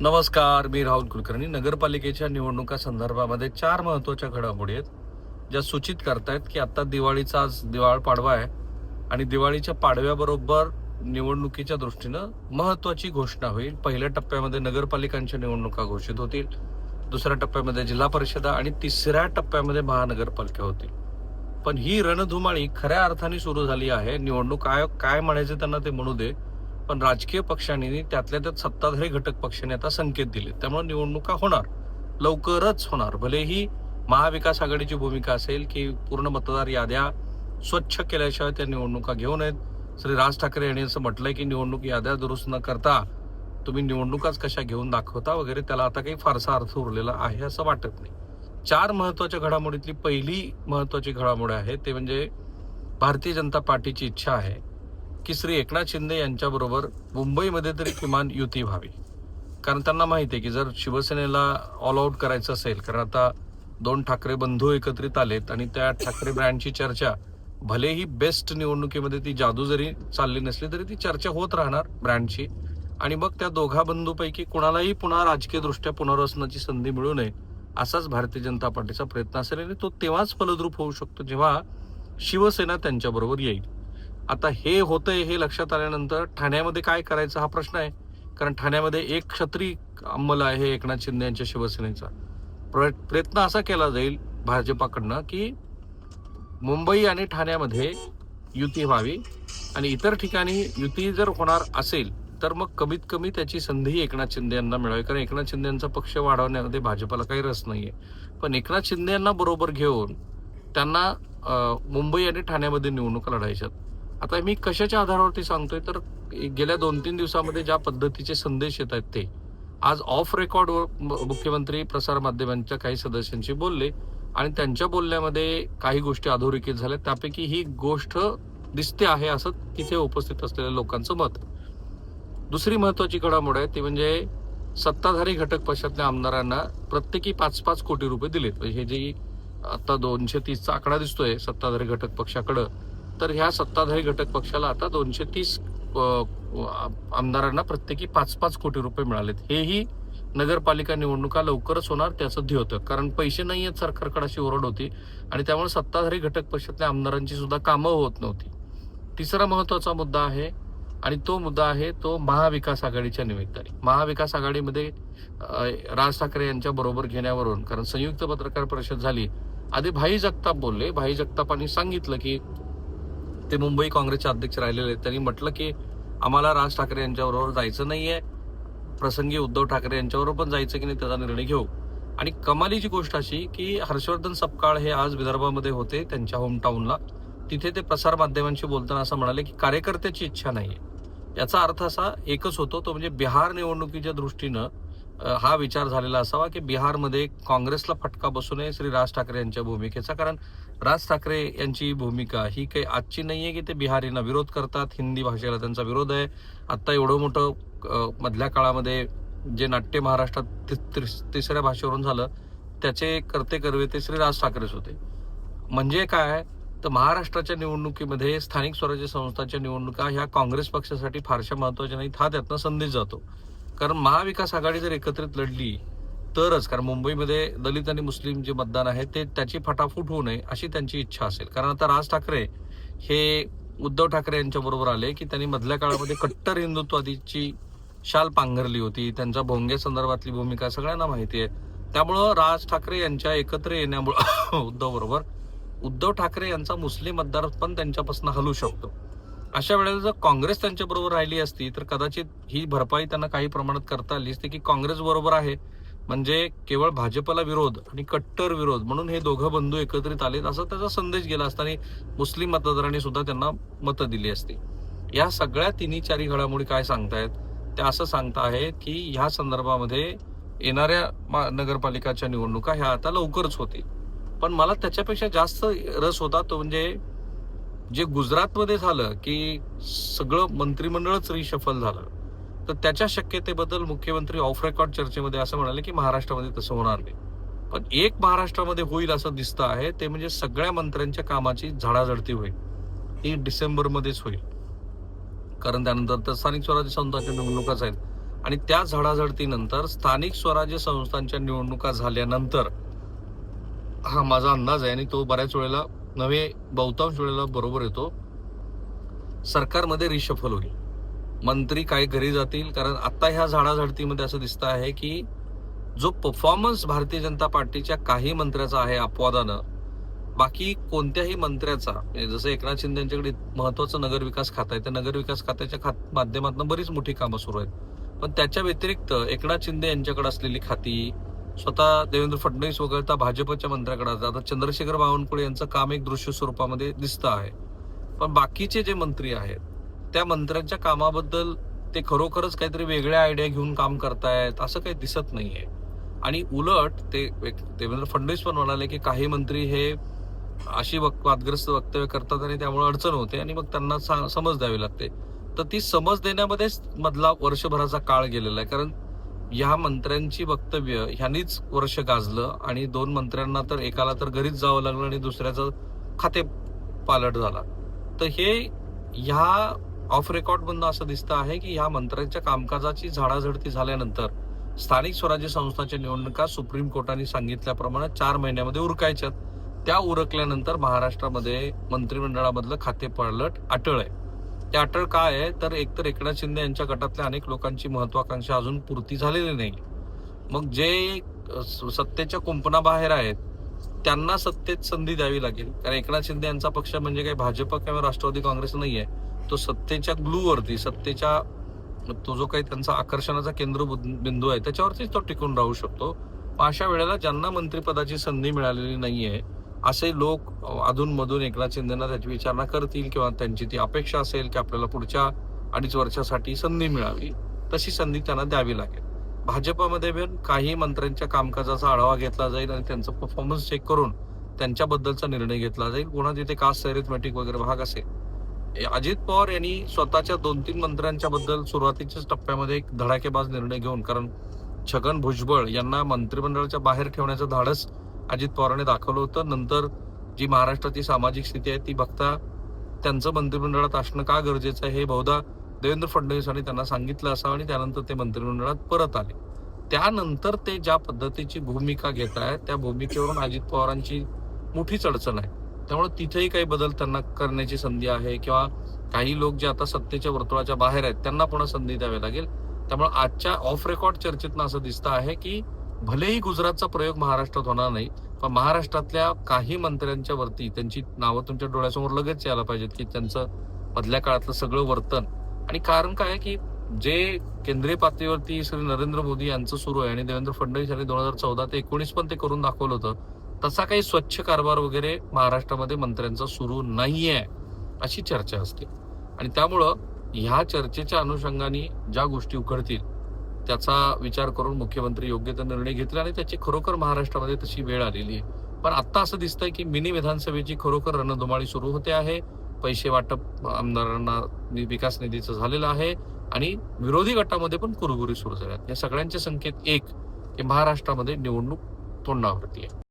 नमस्कार मी राहुल कुलकर्णी. नगरपालिकेच्या निवडणुका संदर्भामध्ये चार महत्त्वाच्या घडामोडी आहेत ज्या सूचित करतायत की आता दिवाळीचा आज दिवाळ पाडवा आहे आणि दिवाळीच्या पाडव्याबरोबर निवडणुकीच्या दृष्टीनं महत्वाची घोषणा होईल. पहिल्या टप्प्यामध्ये नगरपालिकांच्या निवडणुका घोषित होतील दुसऱ्या टप्प्यामध्ये जिल्हा परिषदा आणि तिसऱ्या टप्प्यामध्ये महानगरपालिका होतील. पण ही रणधुमाळी खऱ्या अर्थाने सुरू झाली आहे. निवडणूक आयोग काय म्हणायचे त्यांना ते म्हणू दे. पण राजकीय पक्षांनी त्यातल्या त्यात सत्ताधारी घटक पक्षाने आता संकेत दिले. त्यामुळे निवडणुका होणार. लवकरच होणार. भलेही महाविकास आघाडीची भूमिका असेल की पूर्ण मतदार याद्या स्वच्छ केल्याशिवाय त्या निवडणुका घेऊ नयेत. श्री राज ठाकरे यांनी असं म्हटलंय की निवडणूक याद्या दुरुस्त न करता तुम्ही निवडणुकाच कशा घेऊन दाखवता वगैरे त्याला आता काही फारसा अर्थ उरलेला आहे असं वाटत नाही. चार महत्त्वाच्या घडामोडीतली पहिली महत्वाची घडामोड आहे. ते म्हणजे भारतीय जनता पार्टीची इच्छा आहे. की श्री एकनाथ शिंदे यांच्याबरोबर मुंबईमध्ये तरी किमान युती व्हावी. कारण त्यांना माहिती आहे की जर शिवसेनेला ऑल आऊट करायचं असेल कारण आता दोन ठाकरे बंधू एकत्रित आलेत आणि त्या ठाकरे ब्रँडची चर्चा भलेही बेस्ट निवडणुकीमध्ये ती जादू जरी चालली नसली तरी ती चर्चा होत राहणार ब्रँडची आणि मग त्या दोघा बंधूपैकी कुणालाही पुन्हा राजकीयदृष्ट्या पुनर्वसनाची संधी मिळू नये असाच भारतीय जनता पार्टीचा प्रयत्न असेल आणि तो तेव्हाच फलद्रूप होऊ शकतो जेव्हा शिवसेना त्यांच्याबरोबर येईल. आता हे होतंय हे लक्षात आल्यानंतर ठाण्यामध्ये काय करायचं हा प्रश्न आहे. कारण ठाण्यामध्ये एक क्षत्री अंमल आहे एकनाथ शिंदे यांच्या शिवसेनेचा. प्र- प्रयत्न असा केला जाईल भाजपाकडनं की मुंबई आणि ठाण्यामध्ये युती व्हावी आणि इतर ठिकाणी युती जर होणार असेल तर मग कमीत कमी त्याची संधी एकनाथ शिंदे यांना मिळावी. कारण एकनाथ शिंदे यांचा पक्ष वाढवण्यामध्ये भाजपाला काही रस नाहीये. पण एकनाथ शिंदे यांना बरोबर घेऊन त्यांना मुंबई आणि ठाण्यामध्ये निवडणुका लढायच्यात. आता मी कशाच्या आधारावरती सांगतोय? तर गेल्या दोन तीन दिवसामध्ये ज्या पद्धतीचे संदेश येत आहेत ते. आज ऑफ रेकॉर्ड मुख्यमंत्री प्रसार माध्यमांच्या काही सदस्यांशी बोलले आणि त्यांच्या बोलण्यामध्ये काही गोष्टी अधोरेखित झाल्या. त्यापैकी ही गोष्ट दिसते आहे असं तिथे उपस्थित असलेल्या लोकांचं मत. दुसरी महत्वाची घडामोड आहे ती म्हणजे सत्ताधारी घटक पक्षातल्या आमदारांना प्रत्येकी पाच पाच कोटी रुपये दिलेत. म्हणजे हे जे आता दोनशे तीसचा आकडा दिसतोय सत्ताधारी घटक पक्षाकडं तर ह्या सत्ताधारी घटक पक्षाला आता दोनशे तीस आमदारांना प्रत्येकी पाच पाच कोटी रुपये मिळालेत. हेही नगरपालिका निवडणुका लवकरच होणार त्याचं ध्येय होतं. कारण पैसे नाही आहेत सरकारकडे अशी ओरड होती आणि त्यामुळे सत्ताधारी घटक पक्षातल्या आमदारांची सुद्धा कामं होत नव्हती. तिसरा महत्त्वाचा मुद्दा आहे आणि तो मुद्दा आहे तो महाविकास आघाडीच्या निमित्ताने. महाविकास आघाडीमध्ये राज ठाकरे यांच्या बरोबर घेण्यावरून कारण संयुक्त पत्रकार परिषद झाली आधी भाई जगताप बोलले. भाई जगतापांनी सांगितलं की ते मुंबई काँग्रेसचे अध्यक्ष राहिलेले आहेत. त्यांनी म्हटलं की आम्हाला राज ठाकरे यांच्याबरोबर जायचं नाही आहे प्रसंगी उद्धव ठाकरे यांच्याबरोबर पण जायचं की नाही त्याचा निर्णय घेऊ. आणि कमालीची गोष्ट अशी की हर्षवर्धन सपकाळ हे आज विदर्भामध्ये होते त्यांच्या होमटाऊनला तिथे ते प्रसार माध्यमांशी बोलताना असं म्हणाले की कार्यकर्त्याची इच्छा नाहीये. याचा अर्थ असा एकच होतो तो म्हणजे बिहार निवडणुकीच्या दृष्टीनं हा विचार झालेला असावा की बिहारमध्ये काँग्रेसला फटका बसू नये श्री राज ठाकरे यांच्या भूमिकेचा कारण राज ठाकरे यांची भूमिका ही काही आजची नाही आहे की ते बिहारींना विरोध करतात हिंदी भाषेला त्यांचा विरोध आहे. आत्ता एवढं मोठं मधल्या काळामध्ये जे नाट्य महाराष्ट्रात तिस- तिसऱ्या भाषेवरून झालं त्याचे करते करवे ते श्री राज ठाकरेच होते. म्हणजे काय तर महाराष्ट्राच्या निवडणुकीमध्ये स्थानिक स्वराज्य संस्थांच्या निवडणुका ह्या काँग्रेस पक्षासाठी फारशा महत्त्वाच्या नाहीत हा त्यातनं संदेश जातो. कारण महाविकास आघाडी जर एकत्रित लढली तरच कारण मुंबईमध्ये दलित आणि मुस्लिम जे मतदान आहे ते त्याची फटाफूट होऊ नये अशी त्यांची इच्छा असेल. कारण आता राज ठाकरे हे उद्धव ठाकरे यांच्या बरोबर आले की त्यांनी मधल्या काळामध्ये कट्टर हिंदुत्वादीची शाल पांघरली होती त्यांच्या भोंग्या संदर्भातली भूमिका सगळ्यांना माहिती आहे. त्यामुळं राज ठाकरे यांच्या एकत्र येण्यामुळं उद्धव बरोबर उद्धव ठाकरे यांचा मुस्लिम मतदार पण त्यांच्यापासून हलू शकतो. अशा वेळेला जर काँग्रेस त्यांच्या बरोबर राहिली असती तर कदाचित ही भरपाई त्यांना काही प्रमाणात करता आली असते की काँग्रेस बरोबर आहे म्हणजे केवळ भाजपला विरोध आणि कट्टर विरोध म्हणून हे दोघं बंधू एकत्रित आलेत असा त्याचा संदेश गेला असता आणि मुस्लिम मतदारांनी सुद्धा त्यांना मतं दिली असती. या सगळ्या तिन्ही चारी घडामोडी काय सांगतायत? त्या असं सांगता आहेत की ह्या संदर्भामध्ये येणाऱ्या मा- नगरपालिकाच्या निवडणुका ह्या आता लवकरच होतील. पण मला त्याच्यापेक्षा जास्त रस होता तो म्हणजे जे गुजरातमध्ये झालं की सगळं मंत्रिमंडळच रिशफल झालं तर त्याच्या शक्यतेबद्दल मुख्यमंत्री ऑफ रेकॉर्ड चर्चेमध्ये असं म्हणाले की महाराष्ट्रामध्ये तसं होणार नाही. पण एक महाराष्ट्रामध्ये होईल असं दिसतं आहे ते म्हणजे सगळ्या मंत्र्यांच्या कामाची झाडाझडती होईल. ही डिसेंबरमध्येच होईल. कारण त्यानंतर तर स्थानिक स्वराज्य संस्थांच्या निवडणुकाच आहेत आणि त्या झाडाझडतीनंतर स्थानिक स्वराज्य संस्थांच्या निवडणुका झाल्यानंतर हा माझा अंदाज आहे आणि तो बऱ्याच वेळेला नव्हे बहुतांश वेळेला बरोबर येतो. सरकारमध्ये रिशफल होईल. मंत्री काही घरी जातील कारण आता ह्या झाडाझडतीमध्ये असं दिसतं आहे की जो परफॉर्मन्स भारतीय जनता पार्टीच्या काही मंत्र्याचा आहे अपवादानं बाकी कोणत्याही मंत्र्याचा म्हणजे जसं एकनाथ शिंदे यांच्याकडे महत्वाचं नगर विकास खातं आहे त्या नगर विकास खात्याच्या खात माध्यमातून बरीच मोठी कामं सुरू आहेत. पण त्याच्या व्यतिरिक्त एकनाथ शिंदे यांच्याकडे असलेली खाती स्वतः देवेंद्र फडणवीस वगळता भाजपच्या मंत्र्याकडे असतात. आता चंद्रशेखर बावनकुळे यांचं काम एक दृश्य स्वरूपामध्ये दिसतं आहे. पण बाकीचे जे मंत्री आहेत त्या मंत्र्यांच्या कामाबद्दल ते खरोखरच काहीतरी वेगळ्या आयडिया घेऊन काम करतायत असं काही दिसत नाहीये. आणि उलट ते देवेंद्र फडणवीस पण म्हणाले की काही मंत्री हे अशी वादग्रस्त वक्तव्य करतात आणि त्यामुळे अडचण होते आणि मग त्यांना सा- समज द्यावी लागते. तर ती समज देण्यामध्येच मधला वर्षभराचा काळ गेलेला आहे. कारण ह्या मंत्र्यांची वक्तव्य ह्यांनीच वर्ष गाजलं आणि दोन मंत्र्यांना तर एकाला तर घरीच जावं लागलं आणि दुसऱ्याचं खाते पालट झाला. तर हे ह्या ऑफ रेकॉर्ड मधनं असं दिसतं आहे की ह्या मंत्र्यांच्या कामकाजाची झाडाझडती झाल्यानंतर स्थानिक स्वराज्य संस्थांच्या निवडणुका सुप्रीम कोर्टाने सांगितल्याप्रमाणे चार महिन्यामध्ये उरकायच्यात. त्या उरकल्यानंतर महाराष्ट्रामध्ये मंत्रिमंडळामधलं खाते पालट अटळ आहे. ते अटळ काय आहे? तर एकतर एकनाथ शिंदे यांच्या गटातल्या अनेक लोकांची महत्वाकांक्षा अजून पूर्ती झालेली नाही. मग जे स- सत्तेच्या कुंपणाबाहेर आहेत त्यांना सत्तेत संधी द्यावी लागेल. कारण एकनाथ शिंदे यांचा पक्ष म्हणजे काही भाजप किंवा राष्ट्रवादी काँग्रेस नाही आहे तो सत्तेच्या ग्लूवरती सत्तेच्या तो जो काही त्यांचा आकर्षणाचा केंद्र बिंदू आहे त्याच्यावरतीच तो टिकून राहू शकतो. अशा वेळेला ज्यांना मंत्रिपदाची संधी मिळालेली नाहीये असे लोक अधूनमधून एकनाथ शिंदेना त्याची विचारणा करतील किंवा त्यांची ती अपेक्षा असेल की आपल्याला पुढच्या अडीच वर्षासाठी संधी मिळावी तशी संधी त्यांना द्यावी लागेल. भाजपमध्ये पण काही मंत्र्यांच्या कामकाजाचा आढावा घेतला जाईल आणि त्यांचं परफॉर्मन्स चेक करून त्यांच्याबद्दलचा निर्णय घेतला जाईल. कोणा तिथे कास्ट सेरिथमॅटिक वगैरे भाग असेल. अजित पवार यांनी स्वतःच्या दोन तीन मंत्र्यांच्या बद्दल सुरुवातीच्याच टप्प्यामध्ये एक धडाकेबाज निर्णय घेऊन कारण छगन भुजबळ यांना मंत्रिमंडळाच्या बाहेर ठेवण्याचं धाडस अजित पवारांनी दाखवलं होतं. नंतर जी महाराष्ट्राची सामाजिक स्थिती आहे ती बघता त्यांचं मंत्रिमंडळात असणं का गरजेचं आहे हे बहुधा देवेंद्र फडणवीसांनी त्यांना सांगितलं असावं आणि त्यानंतर ते मंत्रिमंडळात परत आले. त्यानंतर ते ज्या पद्धतीची भूमिका घेत आहेत त्या भूमिकेवरून अजित पवारांची मोठीच अडचण आहे. त्यामुळे तिथेही काही बदल त्यांना करण्याची संधी आहे किंवा काही लोक जे आता सत्तेच्या वर्तुळाच्या बाहेर आहेत त्यांना पुन्हा संधी द्यावी लागेल. त्यामुळे आजच्या ऑफ रेकॉर्ड चर्चेतनं असं दिसतं आहे की भलेही गुजरातचा प्रयोग महाराष्ट्रात होणार नाही पण महाराष्ट्रातल्या काही मंत्र्यांच्या वरती त्यांची नावं तुमच्या डोळ्यासमोर लगेच यायला पाहिजेत की त्यांचं मधल्या काळातलं सगळं वर्तन. आणि कारण काय आहे की जे केंद्रीय पातळीवरती श्री नरेंद्र मोदी यांचं सुरू आहे आणि देवेंद्र फडणवीस यांनी दोन हजार चौदा ते एकोणीस पण ते करून दाखवलं होतं तसा काही स्वच्छ कारभार वगैरे महाराष्ट्रामध्ये मंत्र्यांचा सुरू नाहीये अशी चर्चा असते. आणि त्यामुळं ह्या चर्चेच्या अनुषंगाने ज्या गोष्टी उघडतील त्याचा विचार करून मुख्यमंत्री योग्य तो निर्णय घेतला आणि त्याची खरोखर महाराष्ट्रामध्ये तशी वेळ आलेली आहे. पण आता असं दिसतंय की मिनी विधानसभेची खरोखर रणधुमाळी सुरू होते आहे. पैसे वाटप आमदारांना विकास निधीचं झालेलं आहे आणि विरोधी गटामध्ये पण कुरगुरी सुरू झाल्या या सगळ्यांचे संकेत एक की महाराष्ट्रामध्ये निवडणूक तोंडावरती आहे.